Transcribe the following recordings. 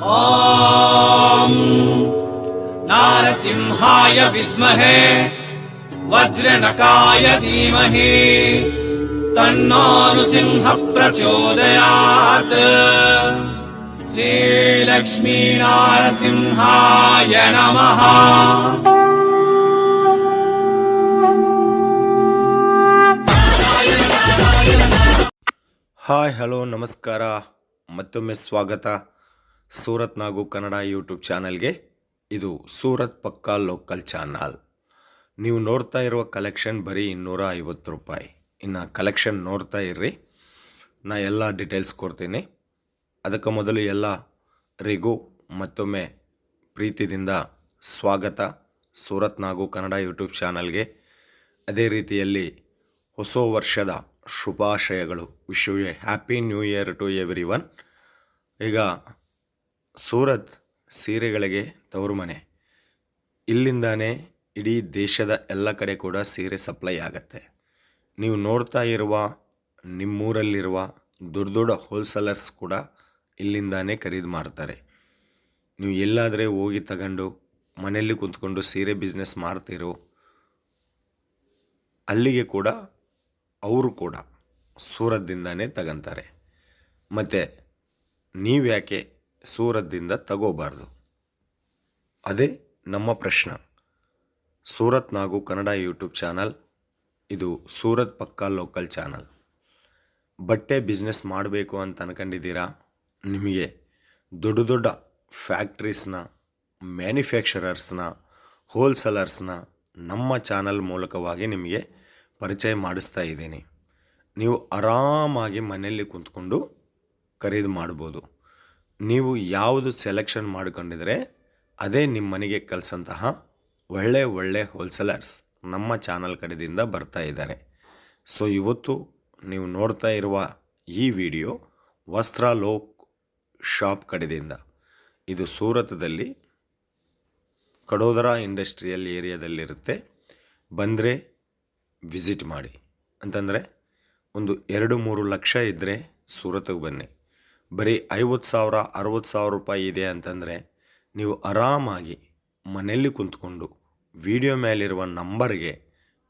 ॐ नारसिंहाय विद्महे वज्रनकाय धीमहि तन्नो नृसिंह प्रचोदयात् श्रीलक्ष्मीनारसिंहाय नमः ಹಾಯ್ ಹಲೋ ನಮಸ್ಕಾರ ಮತ್ತೊಮ್ಮೆ ಸ್ವಾಗತ ಸೂರತ್ ನಾಗು ಕನ್ನಡ ಯೂಟ್ಯೂಬ್ ಚಾನಲ್ಗೆ ಇದು ಸೂರತ್ ಪಕ್ಕಾ ಲೋಕಲ್ ಚಾನಲ್. ನೀವು ನೋಡ್ತಾ ಇರುವ ಕಲೆಕ್ಷನ್ ಬರೀ ಇನ್ನೂರ ಐವತ್ತು ರೂಪಾಯಿ. ಇನ್ನು ಕಲೆಕ್ಷನ್ ನೋಡ್ತಾ ಇರ್ರಿ. ನಾ ಎಲ್ಲ ಡೀಟೇಲ್ಸ್ ಕೊಡ್ತೀನಿ. ಅದಕ್ಕೆ ಮೊದಲು ಎಲ್ಲ ಎಲ್ಲರಿಗೂ ಮತ್ತೊಮ್ಮೆ ಪ್ರೀತಿದಿಂದ ಸ್ವಾಗತ ಸೂರತ್ ನಾಗು ಕನ್ನಡ ಯೂಟ್ಯೂಬ್ ಚಾನಲ್ಗೆ. ಅದೇ ರೀತಿಯಲ್ಲಿ ಹೊಸ ವರ್ಷದ ಶುಭಾಶಯಗಳು. Wish you happy new year to everyone ಈಗ ಸೂರತ್ ಸೀರೆಗಳಿಗೆ ತವರು ಮನೆ. ಇಲ್ಲಿಂದಾನೇ ಇಡೀ ದೇಶದ ಎಲ್ಲ ಕಡೆ ಕೂಡ ಸೀರೆ ಸಪ್ಲೈ ಆಗತ್ತೆ. ನೀವು ನೋಡ್ತಾ ಇರುವ, ನಿಮ್ಮೂರಲ್ಲಿರುವ ದೊಡ್ಡ ದೊಡ್ಡ ಹೋಲ್ಸೇಲರ್ಸ್ ಕೂಡ ಇಲ್ಲಿಂದಾನೇ ಖರೀದಿ ಮಾಡ್ತಾರೆ. ನೀವು ಎಲ್ಲಾದರೆ ಹೋಗಿ ತಗೊಂಡು, ಮನೆಯಲ್ಲಿ ಕುಂತ್ಕೊಂಡು ಸೀರೆ ಬಿಸ್ನೆಸ್ ಮಾಡ್ತಿರೋ, ಅಲ್ಲಿಗೆ ಕೂಡ ಅವರು ಕೂಡ ಸೂರತ್ದಿಂದಾನೇ ತಗೊಂತಾರೆ. ಮತ್ತು ನೀವ್ಯಾಕೆ ಸೂರತ್ದಿಂದ ತಗೋಬಾರ್ದು. ಅದೇ ನಮ್ಮ ಪ್ರಶ್ನೆ. ಸೂರತ್ ನಾಗು ಕನ್ನಡ ಯೂಟ್ಯೂಬ್ ಚಾನಲ್, ಇದು ಸೂರತ್ ಪಕ್ಕಾ ಲೋಕಲ್ ಚಾನಲ್. ಬಟ್ಟೆ ಬಿಸ್ನೆಸ್ ಮಾಡಬೇಕು ಅಂತ ಅನ್ಕೊಂಡಿದ್ದೀರಾ? ನಿಮಗೆ ದೊಡ್ಡ ದೊಡ್ಡ ಫ್ಯಾಕ್ಟ್ರೀಸ್ನ, ಮ್ಯಾನುಫ್ಯಾಕ್ಚರರ್ಸ್ನ, ಹೋಲ್ಸೇಲರ್ಸ್ನ ನಮ್ಮ ಚಾನಲ್ ಮೂಲಕವಾಗಿ ನಿಮಗೆ ಪರಿಚಯ ಮಾಡಿಸ್ತಾ ಇದ್ದೀನಿ. ನೀವು ಆರಾಮಾಗಿ ಮನೆಯಲ್ಲಿ ಕುಂತ್ಕೊಂಡು ಖರೀದಿ ಮಾಡ್ಬೋದು. ನೀವು ಯಾವುದು ಸೆಲೆಕ್ಷನ್ ಮಾಡ್ಕೊಂಡಿದ್ರೆ ಅದೇ ನಿಮ್ಮ ಮನೆಗೆ ಕಲಿಸಂತಹ ಒಳ್ಳೆ ಒಳ್ಳೆ ಹೋಲ್ಸೇಲರ್ಸ್ ನಮ್ಮ ಚಾನಲ್ ಕಡೆಯಿಂದ ಬರ್ತಾ ಇದ್ದಾರೆ. ಸೊ ಇವತ್ತು ನೀವು ನೋಡ್ತಾ ಇರುವ ಈ ವಿಡಿಯೋ ವಸ್ತ್ರ ಲೋಕ್ ಶಾಪ್ ಕಡೆದಿಂದ ಇದು ಸೂರತದಲ್ಲಿ ಕಡೋದರ ಇಂಡಸ್ಟ್ರಿಯಲ್ ಏರಿಯಾದಲ್ಲಿರುತ್ತೆ. ಬಂದರೆ ವಿಸಿಟ್ ಮಾಡಿ. ಅಂತಂದರೆ ಒಂದು ಎರಡು ಮೂರು ಲಕ್ಷ ಇದ್ದರೆ ಸೂರತ್ಗೆ ಬನ್ನಿ. ಬರೀ ಐವತ್ತು ಸಾವಿರ, ಅರವತ್ತು ಸಾವಿರ ರೂಪಾಯಿ ಇದೆ ಅಂತಂದರೆ ನೀವು ಆರಾಮಾಗಿ ಮನೆಯಲ್ಲಿ ಕುಂತ್ಕೊಂಡು ವಿಡಿಯೋ ಮೇಲಿರುವ ನಂಬರ್ಗೆ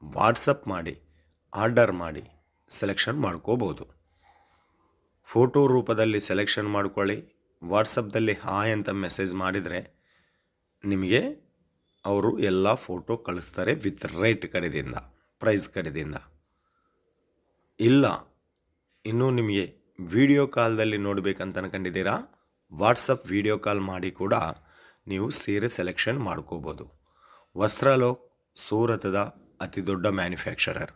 ವಾಟ್ಸಪ್ ಮಾಡಿ, ಆರ್ಡರ್ ಮಾಡಿ, ಸೆಲೆಕ್ಷನ್ ಮಾಡ್ಕೋಬೋದು. ಫೋಟೋ ರೂಪದಲ್ಲಿ ಸೆಲೆಕ್ಷನ್ ಮಾಡ್ಕೊಳ್ಳಿ, ವಾಟ್ಸಪ್ದಲ್ಲಿ ಹಾಯ್ ಅಂತ ಮೆಸೇಜ್ ಮಾಡಿದರೆ ನಿಮಗೆ ಅವರು ಎಲ್ಲ ಫೋಟೋ ಕಳಿಸ್ತಾರೆ ವಿತ್ ರೇಟ್ ಕಡೆದಿಂದ ಪ್ರೈಸ್ ಕಡೆದಿಂದ ಇಲ್ಲ, ಇನ್ನೂ ನಿಮಗೆ ವಿಡಿಯೋ ಕಾಲ್ದಲ್ಲಿ ನೋಡಬೇಕಂತ ಅನ್ಕೊಂಡಿದ್ದೀರಾ? ವಾಟ್ಸಪ್ ವಿಡಿಯೋ ಕಾಲ್ ಮಾಡಿ ಕೂಡ ನೀವು ಸೀರೆ ಸೆಲೆಕ್ಷನ್ ಮಾಡ್ಕೋಬೋದು. ವಸ್ತ್ರಲೋಕ್, ಸೂರತದ ಅತಿ ದೊಡ್ಡ ಮ್ಯಾನುಫ್ಯಾಕ್ಚರರ್.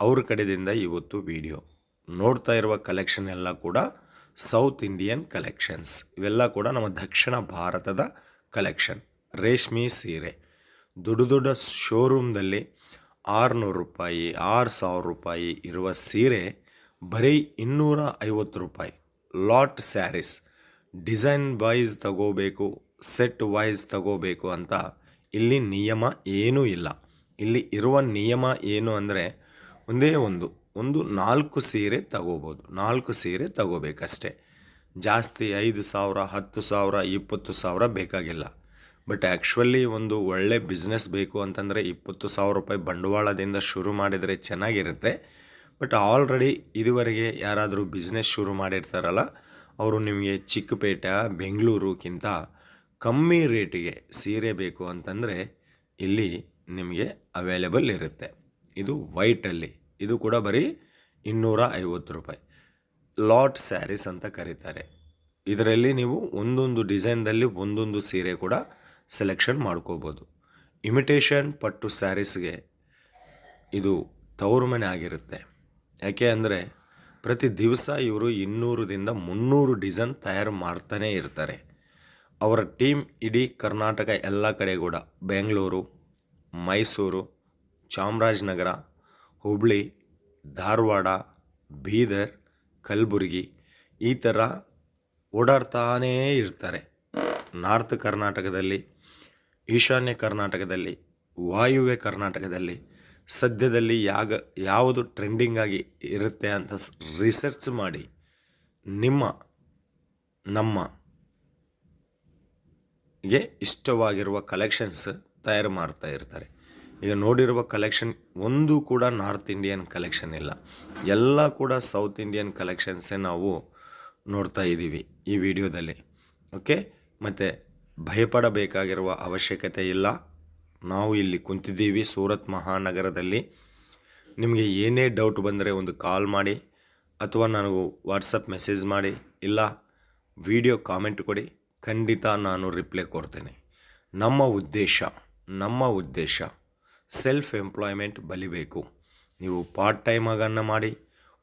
ಅವ್ರ ಕಡೆಯಿಂದ ಇವತ್ತು ವಿಡಿಯೋ. ನೋಡ್ತಾ ಇರುವ ಕಲೆಕ್ಷನ್ ಎಲ್ಲ ಕೂಡ ಸೌತ್ ಇಂಡಿಯನ್ ಕಲೆಕ್ಷನ್ಸ್. ಇವೆಲ್ಲ ಕೂಡ ನಮ್ಮ ದಕ್ಷಿಣ ಭಾರತದ ಕಲೆಕ್ಷನ್. ರೇಷ್ಮೆ ಸೀರೆ. ದೊಡ್ಡ ದೊಡ್ಡ ಶೋರೂಮ್ದಲ್ಲಿ ಆರುನೂರು ರೂಪಾಯಿ, ಆರು ಸಾವಿರ ರೂಪಾಯಿ ಇರುವ ಸೀರೆ ಬರೀ ಇನ್ನೂರ ಐವತ್ತು ರೂಪಾಯಿ. ಲಾಟ್ ಸ್ಯಾರೀಸ್, ಡಿಸೈನ್ ವೈಸ್ ತಗೋಬೇಕು, ಸೆಟ್ ವೈಸ್ ತಗೋಬೇಕು ಅಂತ ಇಲ್ಲಿ ನಿಯಮ ಏನೂ ಇಲ್ಲ. ಇಲ್ಲಿ ಇರುವ ನಿಯಮ ಏನು ಅಂದರೆ ಒಂದೇ ಒಂದು ಒಂದು ನಾಲ್ಕು ಸೀರೆ ತಗೋಬೋದು. ನಾಲ್ಕು ಸೀರೆ ತಗೋಬೇಕಷ್ಟೆ. ಜಾಸ್ತಿ ಐದು ಸಾವಿರ, ಹತ್ತು ಸಾವಿರ, ಇಪ್ಪತ್ತು ಸಾವಿರ ಬೇಕಾಗಿಲ್ಲ. ಬಟ್ ಆ್ಯಕ್ಚುಲಿ ಒಂದು ಒಳ್ಳೆ ಬಿಸ್ನೆಸ್ ಬೇಕು ಅಂತಂದರೆ ಇಪ್ಪತ್ತು ಸಾವಿರ ರೂಪಾಯಿ ಬಂಡವಾಳದಿಂದ ಶುರು ಮಾಡಿದರೆ ಚೆನ್ನಾಗಿರುತ್ತೆ. ಬಟ್ ಆಲ್ರೆಡಿ ಇದುವರೆಗೆ ಯಾರಾದರೂ ಬಿಸ್ನೆಸ್ ಶುರು ಮಾಡಿರ್ತಾರಲ್ಲ, ಅವರು ನಿಮಗೆ ಚಿಕ್ಕಪೇಟೆ ಬೆಂಗಳೂರುಗಿಂತ ಕಮ್ಮಿ ರೇಟಿಗೆ ಸೀರೆ ಬೇಕು ಅಂತಂದರೆ ಇಲ್ಲಿ ನಿಮಗೆ ಅವೈಲೇಬಲ್ ಇರುತ್ತೆ. ಇದು ವೈಟಲ್ಲಿ ಇದು ಕೂಡ ಬರೀ ಇನ್ನೂರ ಐವತ್ತು ರೂಪಾಯಿ. ಲಾಟ್ ಸ್ಯಾರೀಸ್ ಅಂತ ಕರೀತಾರೆ. ಇದರಲ್ಲಿ ನೀವು ಒಂದೊಂದು ಡಿಸೈನ್ದಲ್ಲಿ ಒಂದೊಂದು ಸೀರೆ ಕೂಡ ಸೆಲೆಕ್ಷನ್ ಮಾಡ್ಕೋಬೋದು. ಇಮಿಟೇಷನ್ ಪಟ್ಟು ಸ್ಯಾರೀಸ್ಗೆ ಇದು ತವರು ಮನೆ ಆಗಿರುತ್ತೆ. ಯಾಕೆ ಅಂದರೆ ಪ್ರತಿ ದಿವಸ ಇವರು ಇನ್ನೂರದಿಂದ ಮುನ್ನೂರು ಡಿಸೈನ್ ತಯಾರು ಮಾಡ್ತಾನೇ ಇರ್ತಾರೆ. ಅವರ ಟೀಮ್ ಇಡೀ ಕರ್ನಾಟಕ ಎಲ್ಲ ಕಡೆ ಕೂಡ, ಬೆಂಗಳೂರು, ಮೈಸೂರು, ಚಾಮರಾಜನಗರ, ಹುಬ್ಳಿ, ಧಾರವಾಡ, ಬೀದರ್, ಕಲಬುರಗಿ ಈ ಥರ ಓಡಾಡ್ತಾನೇ ಇರ್ತಾರೆ. ನಾರ್ತ್ ಕರ್ನಾಟಕದಲ್ಲಿ, ಈಶಾನ್ಯ ಕರ್ನಾಟಕದಲ್ಲಿ, ವಾಯುವ್ಯ ಕರ್ನಾಟಕದಲ್ಲಿ ಸದ್ಯದಲ್ಲಿ ಯಾಗ, ಯಾವುದು ಟ್ರೆಂಡಿಂಗ್ ಆಗಿ ಇರುತ್ತೆ ಅಂತ ರಿಸರ್ಚ್ ಮಾಡಿ ನಿಮ್ಮ, ನಮ್ಮ ಗೆ ಇಷ್ಟವಾಗಿರುವ ಕಲೆಕ್ಷನ್ಸ್ ತಯಾರು ಮಾಡ್ತಾ ಇರ್ತಾರೆ. ಈಗ ನೋಡಿರುವ ಕಲೆಕ್ಷನ್ ಒಂದು ಕೂಡ ನಾರ್ತ್ ಇಂಡಿಯನ್ ಕಲೆಕ್ಷನ್ ಇಲ್ಲ. ಎಲ್ಲ ಕೂಡ ಸೌತ್ ಇಂಡಿಯನ್ ಕಲೆಕ್ಷನ್ಸೇ ನಾವು ನೋಡ್ತಾ ಇದ್ದೀವಿ ಈ ವಿಡಿಯೋದಲ್ಲಿ ಓಕೆ ಮತ್ತು ಭಯಪಡಬೇಕಾಗಿರುವ ಅವಶ್ಯಕತೆ ಇಲ್ಲ. ನಾವು ಇಲ್ಲಿ ಕುಂತಿದ್ದೀವಿ ಸೂರತ್ ಮಹಾನಗರದಲ್ಲಿ. ನಿಮಗೆ ಏನೇ ಡೌಟ್ ಬಂದರೆ ಒಂದು ಕಾಲ್ ಮಾಡಿ ಅಥವಾ ನನಗೂ ವಾಟ್ಸಪ್ ಮೆಸೇಜ್ ಮಾಡಿ, ಇಲ್ಲ ವಿಡಿಯೋ ಕಾಮೆಂಟ್ ಕೊಡಿ, ಖಂಡಿತ ನಾನು ರಿಪ್ಲೈ ಕೊಡ್ತೇನೆ. ನಮ್ಮ ಉದ್ದೇಶ ನಮ್ಮ ಉದ್ದೇಶ ಸೆಲ್ಫ್ ಎಂಪ್ಲಾಯ್ಮೆಂಟ್ ಬಲಿಬೇಕು. ನೀವು ಪಾರ್ಟ್ ಟೈಮಾಗನ್ನು ಮಾಡಿ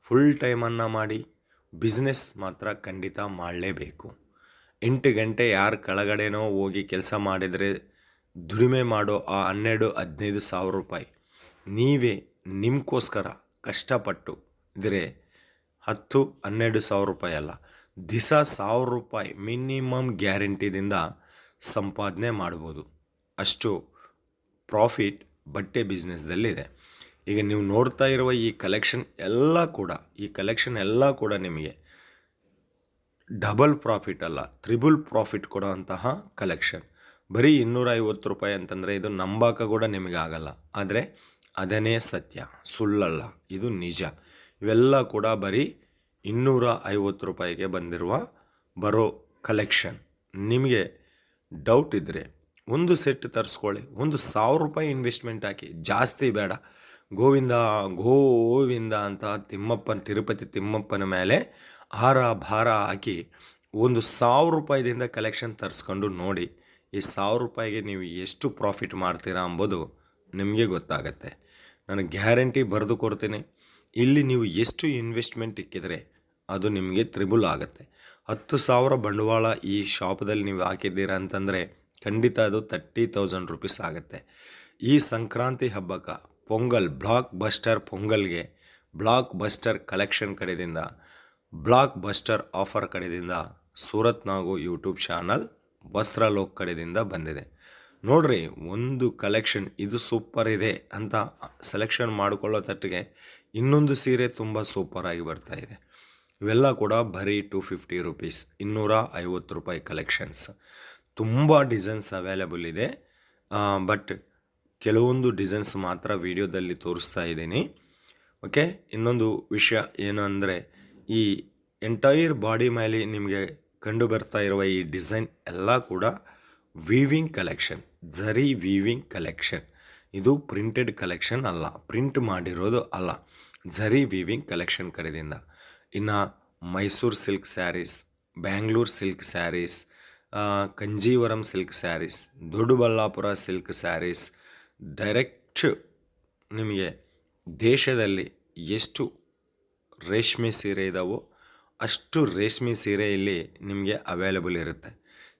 ಫುಲ್ ಟೈಮನ್ನು ಮಾಡಿ ಬಿಸ್ನೆಸ್ ಮಾತ್ರ ಖಂಡಿತ ಮಾಡಲೇಬೇಕು. ಎಂಟು ಗಂಟೆ ಯಾರು ಕೆಳಗಡೆನೋ ಹೋಗಿ ಕೆಲಸ ಮಾಡಿದರೆ ದುಡಿಮೆ ಮಾಡೋ ಆ ಹನ್ನೆರಡು, ಹದಿನೈದು ಸಾವಿರ ರೂಪಾಯಿ. ನೀವೇ ನಿಮಗೋಸ್ಕರ ಕಷ್ಟಪಟ್ಟು ಇದ್ರೆ ಹತ್ತು, ಹನ್ನೆರಡು ಸಾವಿರ ರೂಪಾಯಿ ಅಲ್ಲ, ದಿಸ ಸಾವಿರ ರೂಪಾಯಿ ಮಿನಿಮಮ್ ಗ್ಯಾರಂಟಿದಿಂದ ಸಂಪಾದನೆ ಮಾಡ್ಬೋದು. ಅಷ್ಟು ಪ್ರಾಫಿಟ್ ಬಟ್ಟೆ ಬಿಸ್ನೆಸ್ದಲ್ಲಿದೆ ಈಗ ನೀವು ನೋಡ್ತಾ ಇರುವ ಈ ಕಲೆಕ್ಷನ್ ಎಲ್ಲ ಕೂಡ, ಈ ಕಲೆಕ್ಷನ್ ಎಲ್ಲ ಕೂಡ ನಿಮಗೆ ಡಬಲ್ ಪ್ರಾಫಿಟ್ ಅಲ್ಲ, ತ್ರಿಬಲ್ ಪ್ರಾಫಿಟ್ ಕೊಡುವಂತಹ ಕಲೆಕ್ಷನ್. ಬರೀ ಇನ್ನೂರ ಐವತ್ತು ರೂಪಾಯಿ ಅಂತಂದರೆ ಇದು ನಂಬಾಕ ಕೂಡ ನಿಮಗೆ ಆಗಲ್ಲ. ಆದರೆ ಅದನ್ನೇ ಸತ್ಯ, ಸುಳ್ಳಲ್ಲ, ಇದು ನಿಜ. ಇವೆಲ್ಲ ಕೂಡ ಬರೀ ಇನ್ನೂರ ಐವತ್ತು ರೂಪಾಯಿಗೆ ಬಂದಿರುವ ಬರೋ ಕಲೆಕ್ಷನ್ ನಿಮಗೆ ಡೌಟ್ ಇದ್ದರೆ ಒಂದು ಸೆಟ್ ತರಿಸ್ಕೊಳ್ಳಿ, ಒಂದು ಸಾವಿರ ರೂಪಾಯಿ ಇನ್ವೆಸ್ಟ್ಮೆಂಟ್ ಹಾಕಿ. ಜಾಸ್ತಿ ಬೇಡ. ಗೋವಿಂದ ಗೋವಿಂದ ಅಂತ ತಿಮ್ಮಪ್ಪನ, ತಿರುಪತಿ ತಿಮ್ಮಪ್ಪನ ಮೇಲೆ ಹಾರ ಭಾರ ಹಾಕಿ ಒಂದು ಸಾವಿರ ರೂಪಾಯಿದಿಂದ ಕಲೆಕ್ಷನ್ ತರಿಸ್ಕೊಂಡು ನೋಡಿ. ಈ ಸಾವಿರ ರೂಪಾಯಿಗೆ ನೀವು ಎಷ್ಟು ಪ್ರಾಫಿಟ್ ಮಾಡ್ತೀರಾ ಅಂಬೋದು ನಿಮಗೆ ಗೊತ್ತಾಗತ್ತೆ. ನಾನು ಗ್ಯಾರಂಟಿ ಬರೆದು ಕೊಡ್ತೀನಿ. ಇಲ್ಲಿ ನೀವು ಎಷ್ಟು ಇನ್ವೆಸ್ಟ್ಮೆಂಟ್ ಇಕ್ಕಿದರೆ ಅದು ನಿಮಗೆ ತ್ರಿಬುಲ್ ಆಗುತ್ತೆ. ಹತ್ತು ಸಾವಿರ ಬಂಡವಾಳ ಈ ಶಾಪದಲ್ಲಿ ನೀವು ಹಾಕಿದ್ದೀರಾ ಅಂತಂದರೆ ಖಂಡಿತ ಅದು ತರ್ಟಿ ತೌಸಂಡ್ ರುಪೀಸ್ ಆಗುತ್ತೆ. ಈ ಸಂಕ್ರಾಂತಿ ಹಬ್ಬಕ್ಕೆ ಪೊಂಗಲ್ ಬ್ಲಾಕ್ ಬಸ್ಟರ್ ಪೊಂಗಲ್ಗೆ ಬ್ಲಾಕ್ ಬಸ್ಟರ್ ಕಲೆಕ್ಷನ್ ಕಡೆಯಿಂದ ಬ್ಲಾಕ್ ಬಸ್ಟರ್ ಆಫರ್ ಕಡೆಯಿಂದ ಸೂರತ್ ನಾಗು ಯೂಟ್ಯೂಬ್ ಚಾನಲ್ ವಸ್ತ್ರಲೋಕ್ ಕಡೆಯಿಂದ ಬಂದಿದೆ. ನೋಡ್ರಿ, ಒಂದು ಕಲೆಕ್ಷನ್ ಇದು ಸೂಪರ್ ಇದೆ ಅಂತ ಸೆಲೆಕ್ಷನ್ ಮಾಡಿಕೊಳ್ಳೋ ತಟ್ಟಿಗೆ ಇನ್ನೊಂದು ಸೀರೆ ತುಂಬ ಸೂಪರಾಗಿ ಬರ್ತಾ ಇದೆ. ಇವೆಲ್ಲ ಕೂಡ ಬರೀ ಟು ಫಿಫ್ಟಿ ರುಪೀಸ್ ಇನ್ನೂರ ಐವತ್ತು ರೂಪಾಯಿ ಕಲೆಕ್ಷನ್ಸ್ ತುಂಬ ಡಿಸೈನ್ಸ್ ಅವೈಲೇಬಲ್ ಇದೆ. ಬಟ್ ಕೆಲವೊಂದು ಡಿಸೈನ್ಸ್ ಮಾತ್ರ ವಿಡಿಯೋದಲ್ಲಿ ತೋರಿಸ್ತಾ ಇದ್ದೀನಿ. ಓಕೆ ಇನ್ನೊಂದು ವಿಷಯ ಏನು ಅಂದರೆ ಈ ಎಂಟೈರ್ ಬಾಡಿ ಮೇಲೆ ನಿಮಗೆ ಕಂಡು ಬರ್ತಾ ಇರುವ ಈ ಡಿಸೈನ್ ಎಲ್ಲ ಕೂಡ weaving collection zari weaving collection ಇದು ಪ್ರಿಂಟೆಡ್ ಕಲೆಕ್ಷನ್ ಅಲ್ಲ ಪ್ರಿಂಟ್ ಮಾಡಿರೋದು ಅಲ್ಲ ಝರಿ ವೀವಿಂಗ್ ಕಲೆಕ್ಷನ್ ಕಡೆದಿಂದ. ಇನ್ನು Mysuru silk sarees Bangalore silk sarees Kanjivaram silk sarees Doddaballapura silk sarees direct ನಿಮಗೆ ದೇಶದಲ್ಲಿ ಎಷ್ಟು ರೇಷ್ಮೆ ಸೀರೆ ಇದ್ದಾವೋ ಅಷ್ಟು ರೇಷ್ಮೆ ಸೀರೆ ಇಲ್ಲಿ ನಿಮಗೆ ಅವೈಲೇಬಲ್ ಇರುತ್ತೆ.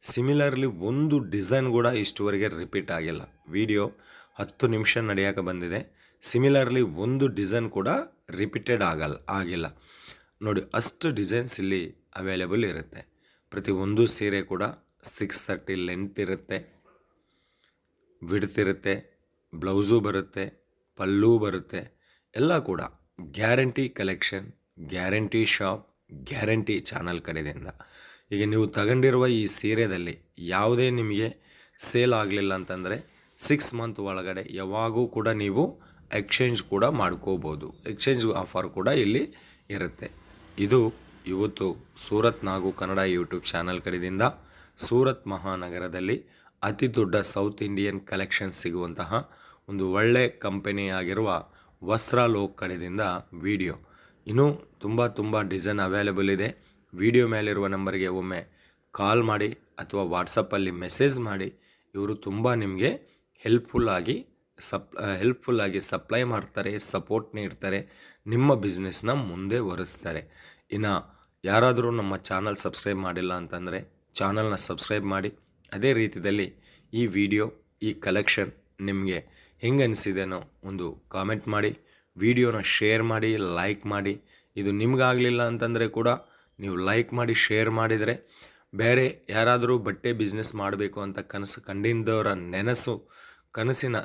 ಸಿಮಿಲರ್ಲಿ ಒಂದು ಡಿಸೈನ್ ಕೂಡ ಇಷ್ಟುವರೆಗೆ ರಿಪೀಟ್ ಆಗಿಲ್ಲ. ವಿಡಿಯೋ ಹತ್ತು ನಿಮಿಷ ನಡೆಯೋಕೆ ಬಂದಿದೆ. ಸಿಮಿಲರ್ಲಿ ಒಂದು ಡಿಸೈನ್ ಕೂಡ ರಿಪೀಟೆಡ್ ಆಗಲ್ಲ ಆಗಿಲ್ಲ. ನೋಡಿ, ಅಷ್ಟು ಡಿಸೈನ್ಸ್ ಇಲ್ಲಿ ಅವೈಲೇಬಲ್ ಇರುತ್ತೆ. ಪ್ರತಿ ಒಂದು ಸೀರೆ ಕೂಡ ಸಿಕ್ಸ್ ತರ್ಟಿ ಲೆಂತ್ ಇರುತ್ತೆ. ವಿಡ್ತ್ ಇರುತ್ತೆ. ಬ್ಲೌಸು ಬರುತ್ತೆ. ಪಲ್ಲೂ ಬರುತ್ತೆ. ಎಲ್ಲ ಕೂಡ. Guarantee collection guarantee shop guarantee channel ಕಡೆಯಿಂದ. ಈಗ ನೀವು ತಗೊಂಡಿರುವ ಈ ಸೀರೆದಲ್ಲಿ ಯಾವುದೇ ನಿಮಗೆ ಸೇಲ್ ಆಗಲಿಲ್ಲ ಅಂತಂದರೆ ಸಿಕ್ಸ್ ಮಂತ್ ಒಳಗಡೆ ಯಾವಾಗೂ ಕೂಡ ನೀವು ಎಕ್ಸ್ಚೇಂಜ್ ಕೂಡ ಮಾಡ್ಕೋಬೋದು. ಎಕ್ಸ್ಚೇಂಜ್ ಆಫರ್ ಕೂಡ ಇಲ್ಲಿ ಇರುತ್ತೆ. ಇದು ಇವತ್ತು ಸೂರತ್ ನಾಗು ಕನ್ನಡ ಯೂಟ್ಯೂಬ್ ಚಾನಲ್ ಕಡೆಯಿಂದ ಸೂರತ್ ಮಹಾನಗರದಲ್ಲಿ ಅತಿ ದೊಡ್ಡ ಸೌತ್ ಇಂಡಿಯನ್ ಕಲೆಕ್ಷನ್ ಸಿಗುವಂತಹ ಒಂದು ಒಳ್ಳೆ ಕಂಪನಿಯಾಗಿರುವ ವಸ್ತ್ರಲೋಕ್ ಕಡೆಯಿಂದ ವಿಡಿಯೋ ಇನ್ನೂ ತುಂಬ ತುಂಬ ಡಿಸೈನ್ ಅವೈಲೇಬಲ್ ಇದೆ. ವಿಡಿಯೋ ಮೇಲಿರುವ ನಂಬರ್ಗೆ ಒಮ್ಮೆ ಕಾಲ್ ಮಾಡಿ ಅಥವಾ ವಾಟ್ಸಪ್ಪಲ್ಲಿ ಮೆಸೇಜ್ ಮಾಡಿ. ಇವರು ತುಂಬ ನಿಮಗೆ ಹೆಲ್ಪ್ಫುಲ್ ಆಗಿ ಸಪ್ ಹೆಲ್ಪ್ಫುಲ್ ಆಗಿ ಸಪ್ಲೈ ಮಾಡ್ತಾರೆ ಸಪೋರ್ಟ್ ನೀಡ್ತಾರೆ, ನಿಮ್ಮ ಬಿಸ್ನೆಸ್ನ ಮುಂದೆ ಒರೆಸ್ತಾರೆ. ಇನ್ನು ಯಾರಾದರೂ ನಮ್ಮ ಚಾನಲ್ ಸಬ್ಸ್ಕ್ರೈಬ್ ಮಾಡಿಲ್ಲ ಅಂತಂದರೆ ಚಾನಲ್ನ ಸಬ್ಸ್ಕ್ರೈಬ್ ಮಾಡಿ. ಅದೇ ರೀತಿಯಲ್ಲಿ ಈ ವಿಡಿಯೋ ಈ ಕಲೆಕ್ಷನ್ ನಿಮಗೆ ಹೆಂಗೆ ಅನಿಸಿದೆನೋ ಒಂದು ಕಾಮೆಂಟ್ ಮಾಡಿ. ವಿಡಿಯೋನ ಶೇರ್ ಮಾಡಿ, ಲೈಕ್ ಮಾಡಿ. ಇದು ನಿಮಗಾಗಲಿಲ್ಲ ಅಂತಂದರೆ ಕೂಡ ನೀವು ಲೈಕ್ ಮಾಡಿ, ಶೇರ್ ಮಾಡಿದರೆ ಬೇರೆ ಯಾರಾದರೂ ಬಟ್ಟೆ ಬಿಸ್ನೆಸ್ ಮಾಡಬೇಕು ಅಂತ ಕನಸು ಕಂಡಿದ್ದವರ ನೆನಸು, ಕನಸಿನ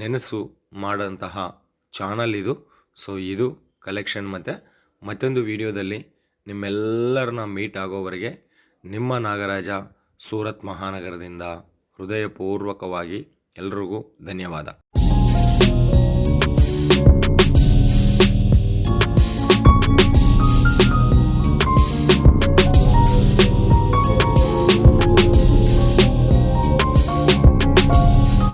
ನೆನಸು ಮಾಡೋಂತಹ ಚಾನಲ್ ಇದು. ಸೊ ಇದು ಕಲೆಕ್ಷನ್ ಮತ್ತು ಮತ್ತೊಂದು ವಿಡಿಯೋದಲ್ಲಿ ನಿಮ್ಮೆಲ್ಲರನ್ನ ಮೀಟ್ ಆಗೋವರೆಗೆ ನಿಮ್ಮ ನಾಗರಾಜ ಸೂರತ್ ಮಹಾನಗರದಿಂದ ಹೃದಯಪೂರ್ವಕವಾಗಿ ಎಲ್ರಿಗೂ ಧನ್ಯವಾದ.